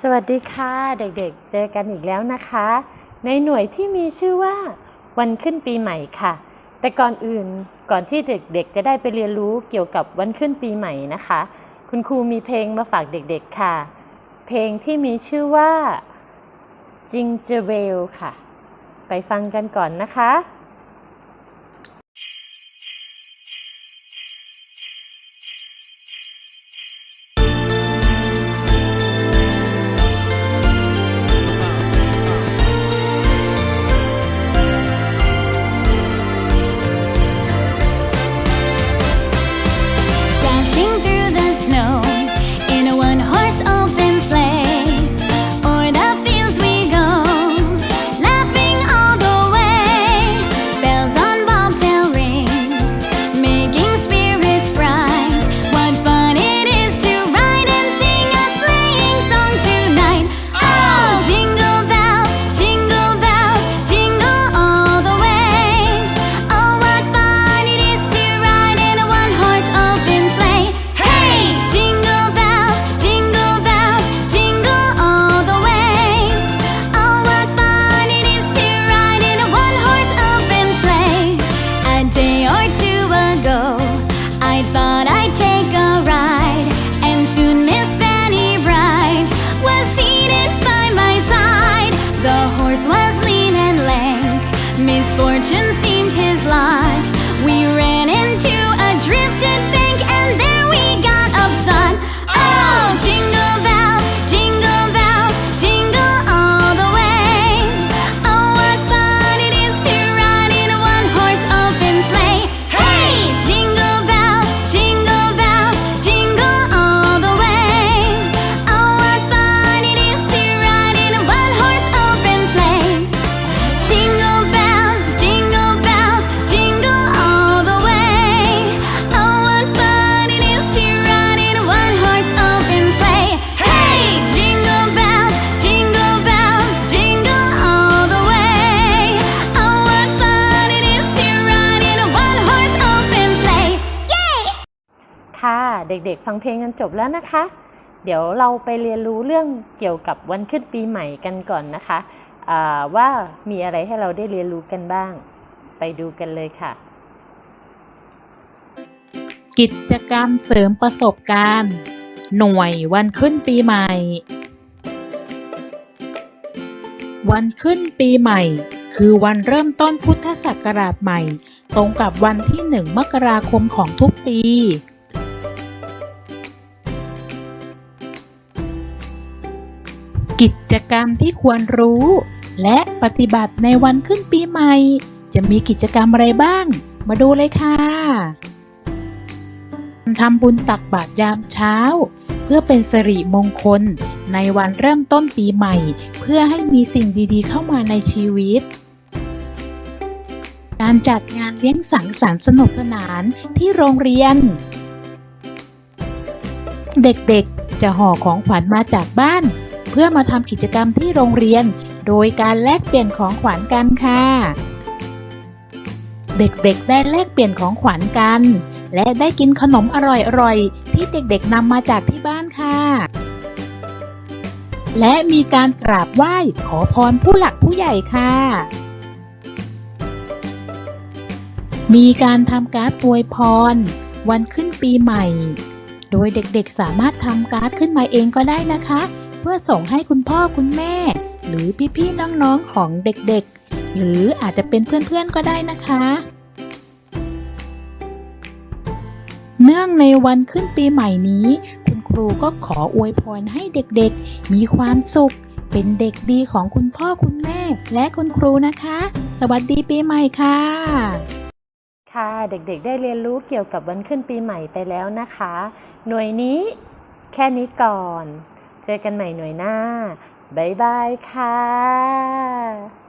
สวัสดีค่ะเด็กๆ เจอกันอีกแล้วนะคะ ในหน่วยที่มีชื่อว่า วันขึ้นปีใหม่ค่ะ แต่ก่อนอื่นก่อนที่เด็กๆ จะได้ไปเรียนรู้เกี่ยวกับวันขึ้นปีใหม่นะคะ คุณครูมีเพลงมาฝากเด็กๆค่ะ เพลงที่มีชื่อว่า Jingle Bell ค่ะ ไปฟังกันก่อนนะคะ misfortune seemed his lot. We เด็กๆ ฟังเพลงกันจบแล้วนะคะ เดี๋ยวเราไปเรียนรู้เรื่องเกี่ยวกับวันขึ้นปีใหม่กันก่อนนะคะว่ามีอะไรให้เราได้เรียนรู้กันบ้าง ไปดูกันเลยค่ะ กิจกรรมเสริมประสบการณ์ หน่วยวันขึ้นปีใหม่ วันขึ้นปีใหม่ คือวันเริ่มต้นพุทธศักราชใหม่ ตรงกับวันที่หนึ่งมกราคมของทุกปี กิจกรรมที่ควรรู้ และปฏิบัติในวันขึ้นปีใหม่ จะมีกิจกรรมอะไรบ้าง มาดูเลยค่ะทำบุญตักบาตรยามเช้า เพื่อเป็นสิริมงคล ในวันเริ่มต้นปีใหม่ เพื่อให้มีสิ่งดีๆ เข้ามาในชีวิต การจัดงานเลี้ยงสังสรรค์สนุกสนานที่โรงเรียน เด็กๆจะห่อของขวัญมาจากบ้าน เพื่อมาทำกิจกรรมที่โรงเรียน โดยการแลกเปลี่ยนของขวัญกันค่ะ เด็กๆได้แลกเปลี่ยนของขวัญกัน และได้กินขนมอร่อยๆ ที่เด็กๆนำมาจากที่บ้านค่ะ และมีการกราบไหว้ขอพรผู้หลักผู้ใหญ่ค่ะ มีการทำการ์ดอวยพร วันขึ้นปีใหม่ โดยเด็กๆสามารถทำการ์ดขึ้นมาเองก็ได้นะคะ เพื่อส่งให้คุณพ่อคุณแม่ หรือพี่ๆน้องๆของเด็กๆ หรืออาจจะเป็นเพื่อนๆก็ได้นะคะ เนื่องในวันขึ้นปีใหม่นี้ คุณครูก็ขออวยพรให้เด็กๆ มีความสุข เป็นเด็กดีของคุณพ่อคุณแม่ และคุณครูนะคะ สวัสดีปีใหม่ค่ะ ค่ะเด็กๆ ได้เรียนรู้เกี่ยวกับวันขึ้นปีใหม่ไปแล้วนะคะ หน่วยนี้แค่นี้ก่อน เจอกันใหม่หน่วยหน้า บ๊ายบายค่ะ